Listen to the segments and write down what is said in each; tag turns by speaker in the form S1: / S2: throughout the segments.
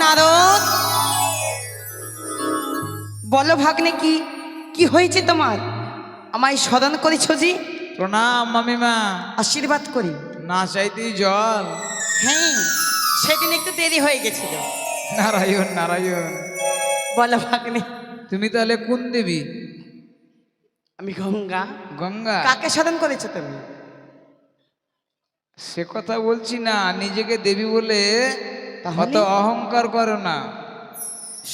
S1: নারদ। বলো ভাগ্নে কি কি হয়েছে তোমার? আমায় স্মরণ করেছ যে?
S2: প্রণাম মামিমা।
S1: আশীর্বাদ করি।
S2: না চাইতেই জল।
S1: হ্যাঁ সেদিন একটু দেরি হয়ে গেছিল।
S2: নারায়ণ নারায়ণ।
S1: বলো ভাগ্নে।
S2: তুমি তাহলে কোন দেবী?
S1: আমি গঙ্গা।
S2: গঙ্গা?
S1: কাকে স্মরণ করেছ তুমি?
S2: সে কথা বলছি না নিজেকে দেবী বলে? অত অহংকার করো না।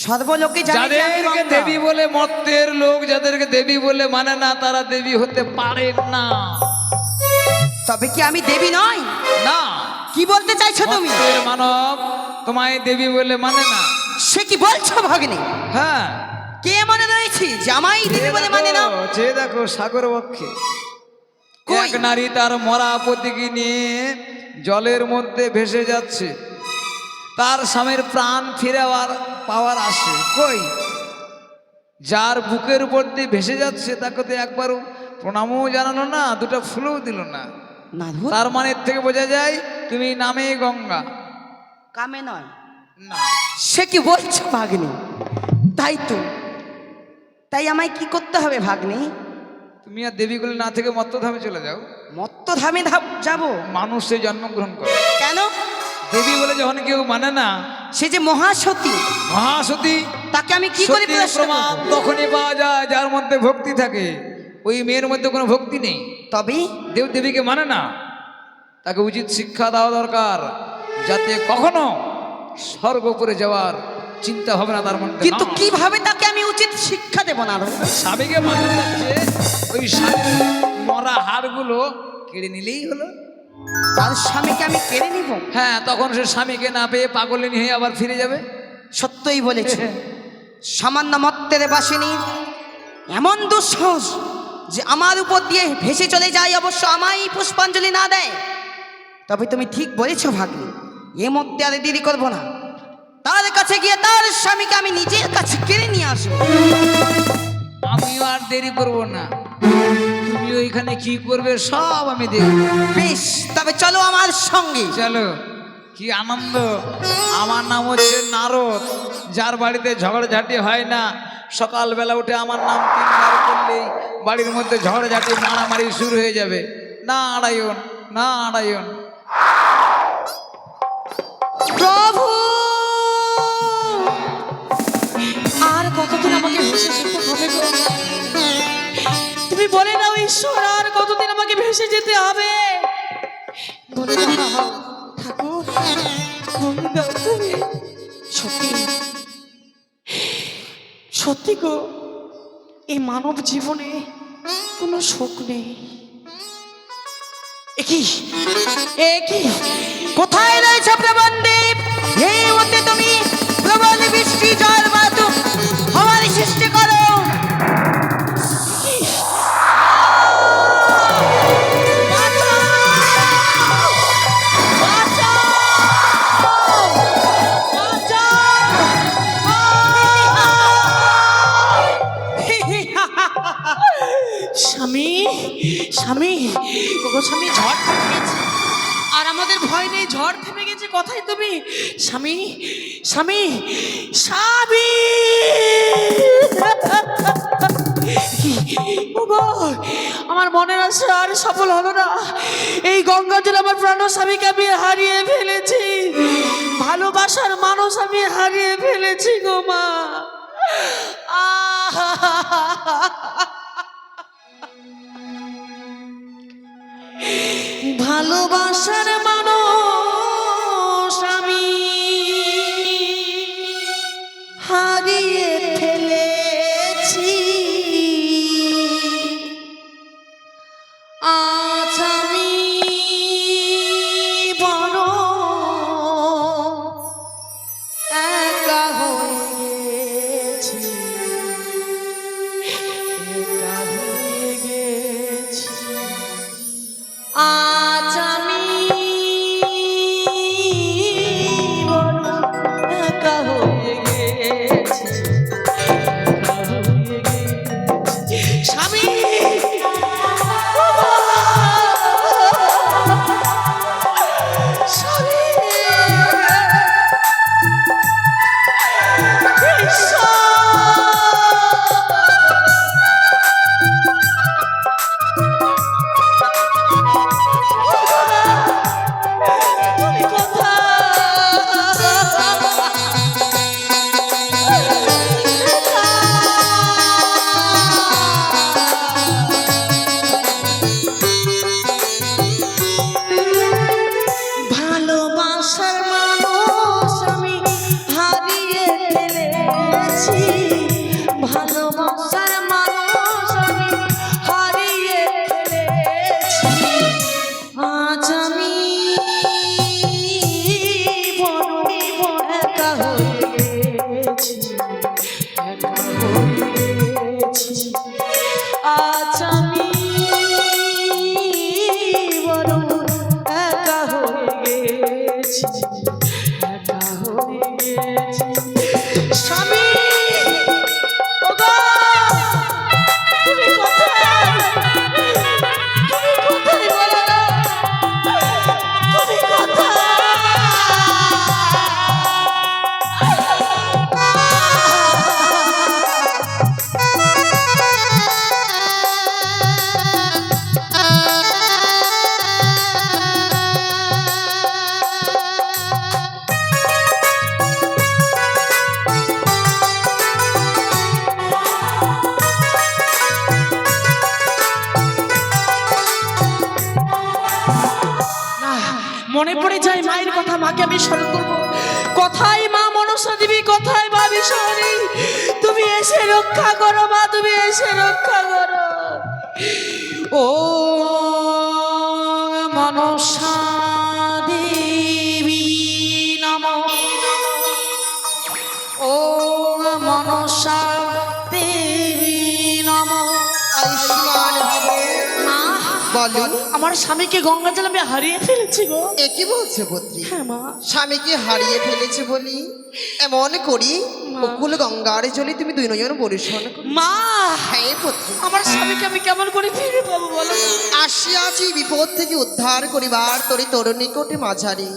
S1: সর্বলোকে
S2: যাদেরকে দেবী বলে মত্তের লোক যাদেরকে দেবী বলে মানে না তারা দেবী হতে পারেন না।
S1: তবে কি আমি দেবী নয়
S2: না।
S1: কি বলতে চাইছো তুমি?
S2: মানব তোমায় দেবী বলে মানে না।
S1: সে কি বলছো ভাগ্নে?
S2: হ্যাঁ।
S1: কে মনে রয়েছে জামাই দেবী বলে মানে না?
S2: যে দেখো সাগর বক্ষে এক নারী তার মরা পতিকে নিয়ে জলের মধ্যে ভেসে যাচ্ছে। তার স্বামীর প্রাণ ফিরে আবার পাওয়ার আসে। কই? যার বুকের উপর দিয়ে ভেসে যাচ্ছে তাকে তো একবারও প্রণামও জানানো না দুটো ফুলও দিল না। তার মানে এর থেকে বোঝা যায় তুমি নামে গঙ্গা।
S1: কামে নয়।
S2: না।
S1: সে কি বলছো ভাগ্নে? তাই তো। তাই আমায় কি করতে হবে ভাগ্নে?
S2: তুমি আর দেবীগুলি না থেকে মত্তধামে চলে যাও।
S1: মত্ত ধামে ধাপ যাব।
S2: মানুষে জন্মগ্রহণ করে।
S1: কেন?
S2: দেবী বলে যখন কেউ মানে না
S1: সে যে মহাসতী।
S2: মহাসতী
S1: তাকে আমি কি করে
S2: প্রমাণ তখনই পাওয়া যায় যার মধ্যে ভক্তি থাকে। ওই মেয়ের মধ্যে কোনো ভক্তি নেই।
S1: তবে?
S2: দেব দেবীকে মানে না তাকে উচিত শিক্ষা দেওয়া দরকার যাতে কখনো স্বর্গ করে যাওয়ার চিন্তা হবে না তার মধ্যে।
S1: কিন্তু। কীভাবে তাকে আমি উচিত শিক্ষা দেব না?
S2: স্বামীকে মানে ওই স্বামীর মরা হাড়গুলো কেড়ে নিলেই হলো।
S1: তার স্বামীকে আমি কেড়ে নিব?
S2: হ্যাঁ তখন সে স্বামীকে না পেয়ে পাগলিনী হয়ে আবার ফিরে যাবে।
S1: সত্যই বলেছে। সামান্য মত্তের বাসিনী এমন দুঃসাহস যে আমার উপর দিয়ে ভেসে চলে যায় অবশ্য আমায় পুষ্পাঞ্জলি না দেয়। তবে তুমি ঠিক বলেছ ভাগ্নি এ মধ্যে আর দেরি করব না। তার কাছে গিয়ে তার স্বামীকে আমি নিজের কাছে কেড়ে নিয়ে আসব।
S2: আমিও আর দেরি করব না। তুমি ওইখানে কি করবে সব আমি দেখব।
S1: বেশ তবে চলো আমার সঙ্গে।
S2: চলো কি আনন্দ। আমার নাম হচ্ছে নারদ যার বাড়িতে ঝগড়াঝাটি হয় না। সকালবেলা উঠে আমার নাম তিনবার করলেই বাড়ির মধ্যে ঝগড়াঝাটি মারামারি শুরু হয়ে যাবে। না আড়াইন না আড়াইন
S3: প্রভু! আর কতদিন আমাকে? তুমি বলে দাও ঈশ্বর, আর কতদিন আমাকে ভেসে যেতে হবে? সত্যি। গো, এই মানব জীবনে কোনো শোক নেই। একই একই
S1: কোথায় রয়েছে প্রবন্ধীপ এই মধ্যে তুমি প্রবল বৃষ্টি জল
S3: স্বামী স্বামী। আমার মনের আশা আর সফল হলো না। এই গঙ্গা জল আমার প্রাণ স্বামীকে আমি হারিয়ে ফেলেছি। ভালোবাসার মানুষ আমি হারিয়ে ফেলেছি গো মা। ভালোবাসার মানুষ মনে পড়ে যায় মায়ের কথা, মাকে আমি স্মরণ করব। কথায় মা মনসা দেবী কথায় মা বিশ্বরী তুমি এসে রক্ষা করো মা, তুমি এসে রক্ষা করো। ও মনসা আমার স্বামীকে গঙ্গা জল আমি হারিয়ে ফেলেছি গো।
S4: এ কি বলছে পুত্রী
S3: হ্যাঁ মা।
S4: স্বামীকে হারিয়ে ফেলেছে বলি। এমন করি অকুল গঙ্গার জলে তুমি দুই নজন পরিশন
S3: মা!
S4: হ্যাঁ পুত্রী
S3: আমার স্বামীকে আমি কেমন করে ফিরে পাবো বলো?
S4: আসিয়াছি বিপদ থেকে উদ্ধার করিবার তোর তোর নিকটে মাঝারি।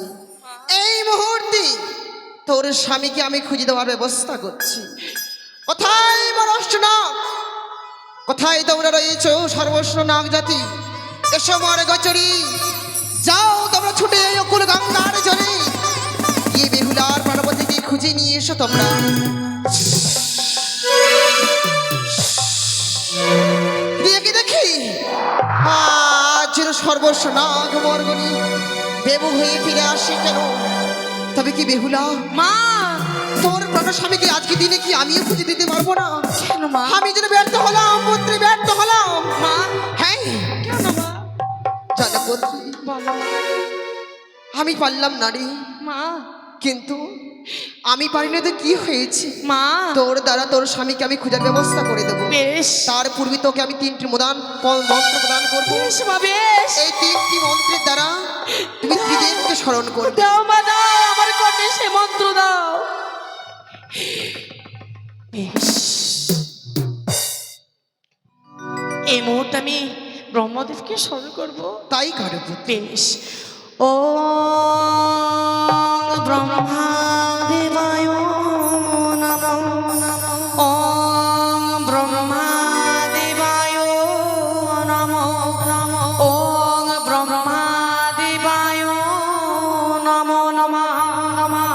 S4: এই মুহূর্তে তোর স্বামীকে আমি খুঁজে দেওয়ার ব্যবস্থা করছি। কোথায় মনষ্ট নাগ কোথায় তোমরা রয়েছ সর্বস্ব নাগ জাতি এসো মার গচরি যাও তোমরা ছুটে এই অকুল গঙ্গার জলে। গিয়ে বেহুলার পার্বতীকে খুঁজে নিয়ে এসো তোমরা। দেখি দেখি? আজ যেন সর্বস্ব নাগ মর্গনি বেবু হয়ে ফিরে আসি কেন? তবে কি বেহুলা?
S3: মা!
S4: তোর প্রাণ স্বামীকে আজকে দিনে কি আমিও খুঁজে দিতে পারব না?
S3: কেন মা?
S4: আমি যেন ব্যর্থ হলাম পুত্রী ব্যর্থ হলাম।
S3: মা!
S4: হ্যাঁ?
S3: কেন মা
S4: জানো পুত্রী
S3: বলো।
S4: আমি পারলাম না রে।
S3: মা।
S4: কিন্তু আমি পারি না তো কি হয়েছে?
S3: মা।
S4: তোর দ্বারা তোর স্বামীকে আমি খোঁজার ব্যবস্থা করে দেবো।
S3: বেশ।
S4: তার পূর্বে তোকে আমি তিনটি মদান মন্ত্র প্রদান করব।
S3: বেশ
S4: এই তিনটি মন্ত্রের দ্বারা তুমি ত্রিদেবকে স্মরণ করবে।
S3: দাও মা দাও আমার কর্ণে সে মন্ত্র দাও। এই মুহূর্তে আমি ব্রহ্মদেবকে স্মরণ করব।
S4: তাই কারও
S3: বেশ। ও ব্রহ্মাদেবায় নমঃ। ও ও ব্রহ্মাদেবায় নমো নমঃ নমঃ।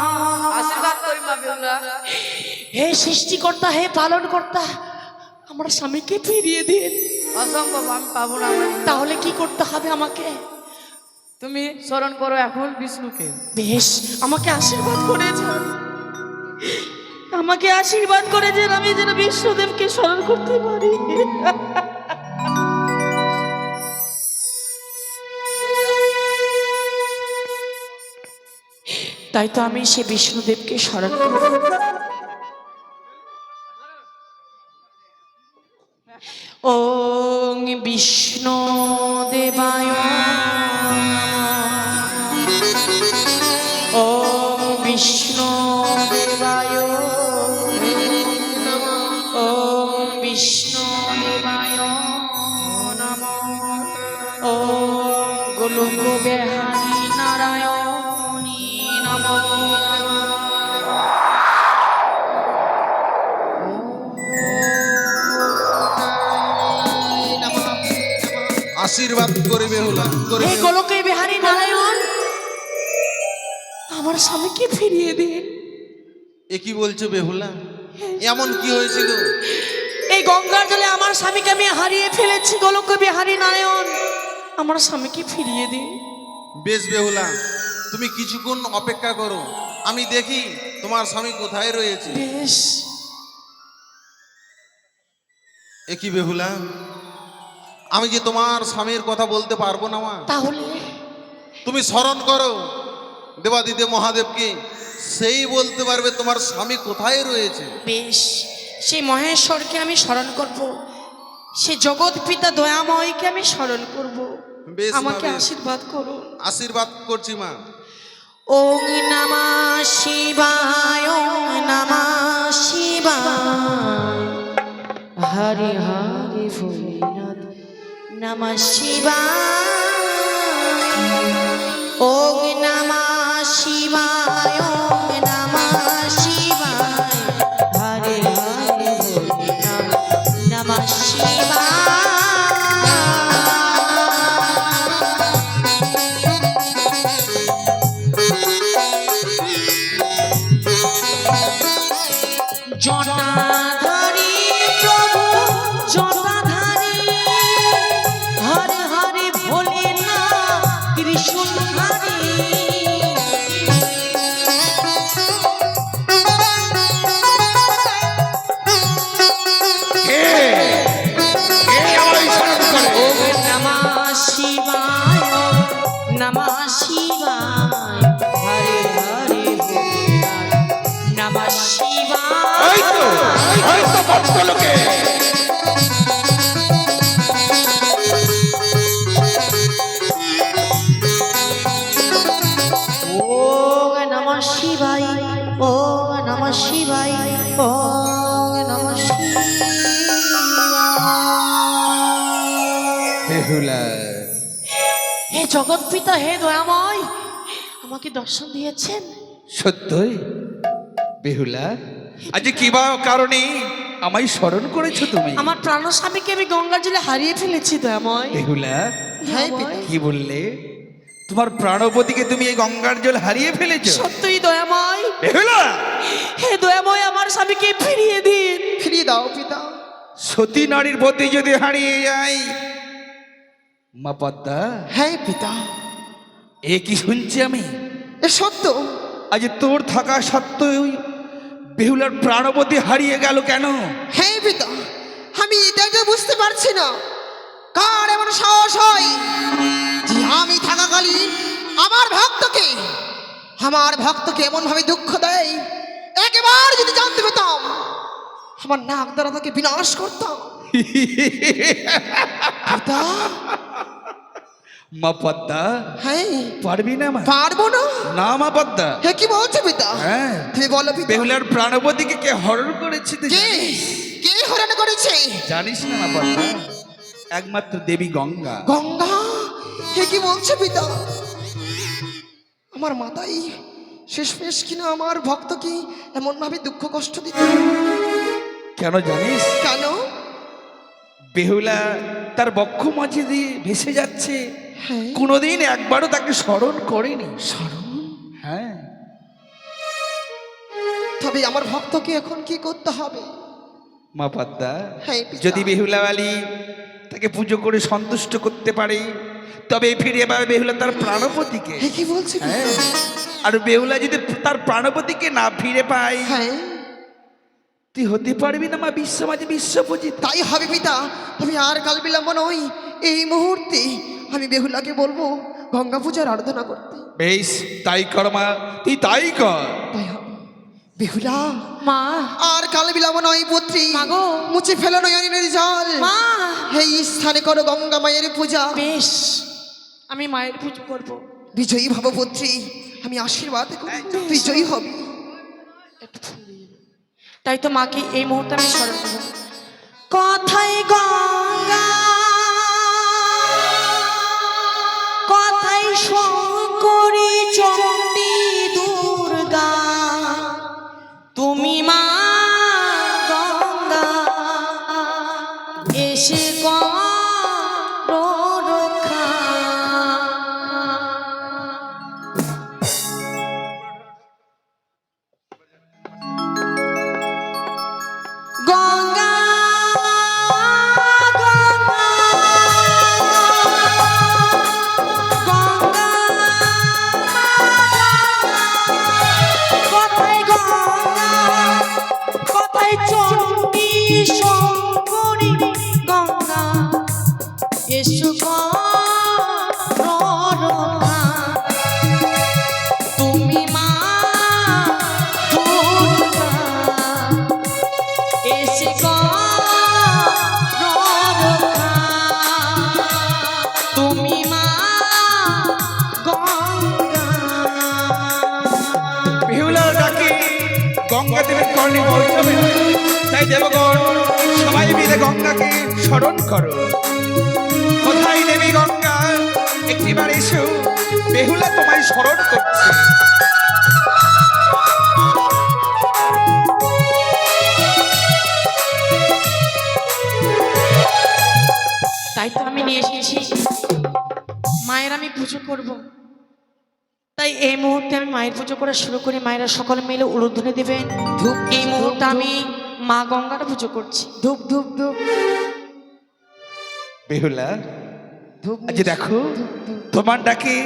S5: আশীর্বাদ করি মা বেহুলা
S3: হে সৃষ্টিকর্তা হে পালন কর্তা আমার স্বামীকে ফিরিয়ে দিন।
S5: অসম্ভব আমি পাবো না
S3: তাহলে কি করতে হবে আমাকে?
S5: তুমি স্মরণ করো এখন বিষ্ণুকে।
S3: বেশ আমাকে আশীর্বাদ করে যান আমাকে আশীর্বাদ করে যান আমি যেন বিষ্ণুদেবকে স্মরণ করতে পারি। তাই তো আমি সে বিষ্ণুদেবকে স্মরণ করব দেবায় ও বিষ্ণু দেবায় ওম বিষ্ণু দেবায় নম ও গোলক বেহারি
S6: আশীর্বাদ করে বেহুলা করে
S3: হে গোলকে বিহারী নারায়ণ আমার স্বামীকে ফিরিয়ে দিন
S6: এ কি বলছো বেহুলা? এমন কি হয়েছিল?
S3: এই গঙ্গার জলে আমার স্বামীকে আমি হারিয়ে ফেলেছি গোলক বিহারী নারায়ণ। আমার স্বামীকে ফিরিয়ে দিন
S6: বেশ বেহুলা তুমি কিছুক্ষণ অপেক্ষা করো। আমি দেখি তোমার স্বামী কোথায় রয়েছে।
S3: বেশ।
S6: এ কি বেহুলা? আমি যে তোমার স্বামীর কথা বলতে পারব না মা?
S3: তাহলে?
S6: তুমি স্মরণ করো দেবাদিদেব মহাদেবকে সেই বলতে পারবে তোমার স্বামী কোথায় রয়েছে।
S3: বেশ সেই মহেশ্বরকে আমি স্মরণ করব। সে জগৎ পিতা দয়াময়কে আমি স্মরণ করব। আমাকে আশীর্বাদ করুন।
S6: আশীর্বাদ করছি মা।
S3: ওং নমঃ শিবায় নমঃ শিবায়। হরে হরে ভোলেনাথ নমঃ শিবায়। নমঃ শিবায় ওম নমঃ শিবায় ওম নমঃ হে জগৎ পিতা হে দয়াময় আমাকে দর্শন দিয়েছেন।
S7: সত্যই? বেহুলা আজ কি বা কারণে আমায় স্মরণ করেছ তুমি?
S3: আমার প্রাণ স্বামীকে আমি গঙ্গার জলে হারিয়ে ফেলেছি দয়াময়।
S7: বেহুলা
S4: হ্যাঁ পিতা
S7: কি বললে? তোমার প্রাণপতিকে তুমি এই গঙ্গার জল হারিয়ে ফেলেছো?
S3: সত্যই দয়াময়।
S7: বেহুলা!
S3: হে দয়াময় আমার স্বামীকে ফিরিয়ে দিন।
S4: ফিরিয়ে দাও পিতা।
S7: সতী নারীর পতি যদি হারিয়ে যায় মা পদ্মা।
S4: হ্যাঁ পিতা।
S7: এ কি শুনছি আমি?
S4: এ সত্য।
S7: আজ তোর থাকা সত্ত্বেও বেহুলার প্রাণপতি হারিয়ে গেল কেন?
S4: হ্যাঁ পিতা আমি এটাই তো বুঝতে পারছি না। কার এমন সাহস হয় যে আমি থাকাকালীন আমার ভক্তকে আমার ভক্তকে এমন ভাবে দুঃখ দেয়? একবার যদি জানতে পেতাম আমার নাক দ্বারা তাকে বিনাশ করতাম।
S7: মা পদ্মা
S4: হ্যাঁ।
S7: পারবি না মা
S4: পারব না?
S7: না মা পদ্মা
S4: হ্যাঁ কি বলছো পিতা?
S7: হ্যাঁ।
S4: তুমি বলো
S7: বেহুলার প্রাণপতিকে কে হরণ করেছে
S4: কে? কে হরণ করেছে?
S7: জানিস না মা পদ্মা একমাত্র দেবী গঙ্গা।
S4: গঙ্গা? হে কি বলছে পিতা? আমার মাতাই শেষ পেশ কিনা আমার ভক্তকে এমন ভাবে দুঃখ কষ্ট দিত
S7: কেন জানিস?
S4: কেন?
S7: বেহুলা তার বক্ষ মাঝে দিয়ে ভেসে যাচ্ছে। কোনোদিন একবারও তাকে স্মরণ করেনি। স্মরণ? হ্যাঁ।
S4: তবে আমার ভক্তকে এখন কি করতে হবে?
S7: মা পদ্মা
S4: হ্যাঁ।
S7: যদি বেহুলাওয়ালি তাকে পুজো করে সন্তুষ্ট করতে পারে তবে ফিরে পাবে বেহুলা তার প্রাণপতিকে।
S4: হে কি বলছে
S7: হ্যাঁ। আর বেহুলা যদি তার প্রাণপতিকে না ফিরে পায়
S4: হ্যাঁ।
S7: তুই হতে পারবি না মা বিশ্ব মাঝে বিশ্বপূজিত।
S4: তাই হবে পিতা। তবে আর কাল বিলম্ব নয় এই মুহূর্তে আমি বেহুলাকে বলব গঙ্গা পূজার আরাধনা করতে।
S7: বেশ তাই কর মা তুই তাই কর।
S4: তাই হবে। বেহুলা
S3: মা।
S4: আর কাল বিলম্ব নয় পুত্রী।
S3: মাগো।
S4: মুছে ফেলো নয়নের জল।
S3: মা।
S4: এই স্থানে করো গঙ্গা মায়ের পূজা।
S3: বেশ আমি মায়ের পুজো করব।
S4: বিজয়ী ভব পুত্রী আমি আশীর্বাদ করি। তুই জয়ী হবি।
S3: তাই তো মাকে এই মুহূর্তে আমি স্মরণ করব। কথাই গঙ্গা কথাই গঙ্গা
S7: দেবের কর্ণে পৌঁছবে তাই দেবগণ সবাই মিলে গঙ্গাকে স্মরণ করো কোথায় দেবী গঙ্গা একটিবার এসো বেহুলা তোমায় স্মরণ করছে
S3: পুজো করব। তাই এই মুহূর্তে আমি মায়ের পুজো করা শুরু করি। মায়েরা সকলে মিলে উলুধ্বনি দেবেন। এই মুহূর্তে আমি মা গঙ্গার পুজো করছি।
S4: ধূপ ধূপ ধূপ।
S7: বেহুলা আজ দেখো তোমার ডাকে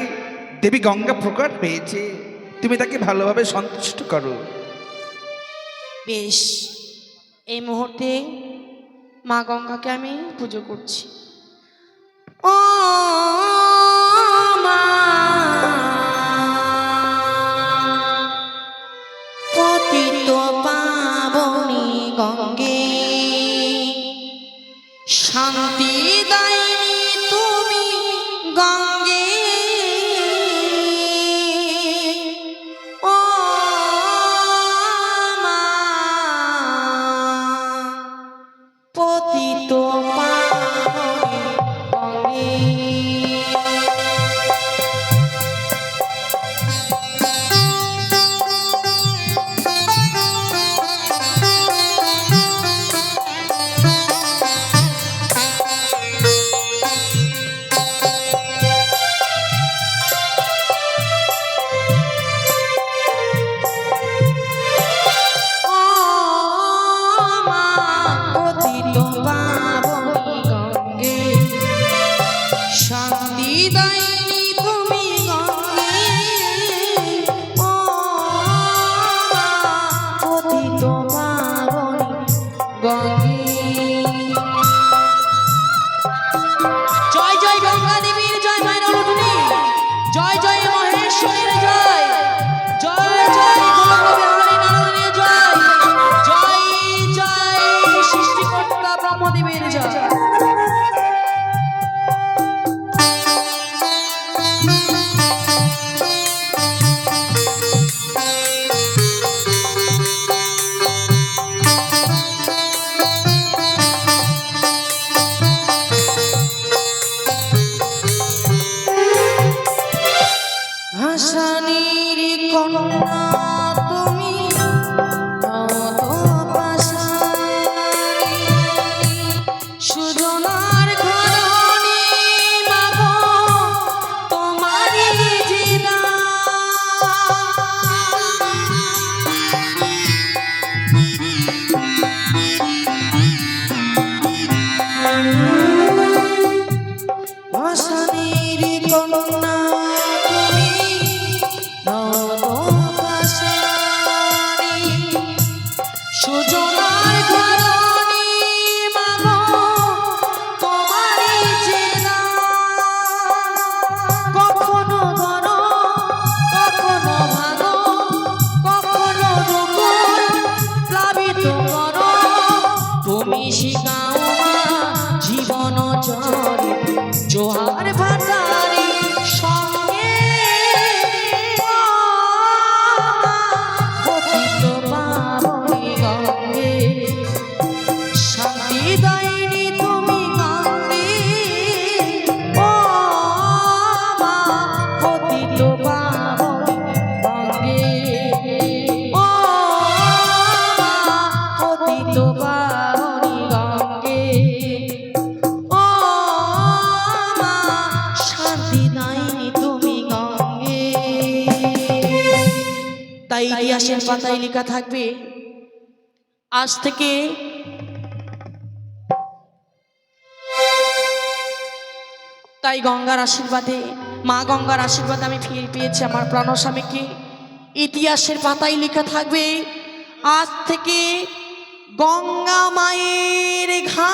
S7: দেবী গঙ্গা প্রকট হয়েছে তুমি তাকে ভালোভাবে সন্তুষ্ট করো।
S3: বেশ এই মুহূর্তে মা গঙ্গাকে আমি পুজো করছি। ও পতিত পাবনি গঙ্গে। শান্তি শান্তি দায়নি পাতায় লেখা থাকবে, আজ থেকে তাই গঙ্গার আশীর্বাদে, মা গঙ্গার আশীর্বাদে আমি ফিরে পেয়েছি আমার প্রাণস্বামীকে ইতিহাসের পাতায় লেখা থাকবে, আজ থেকে গঙ্গা মায়ের ঘা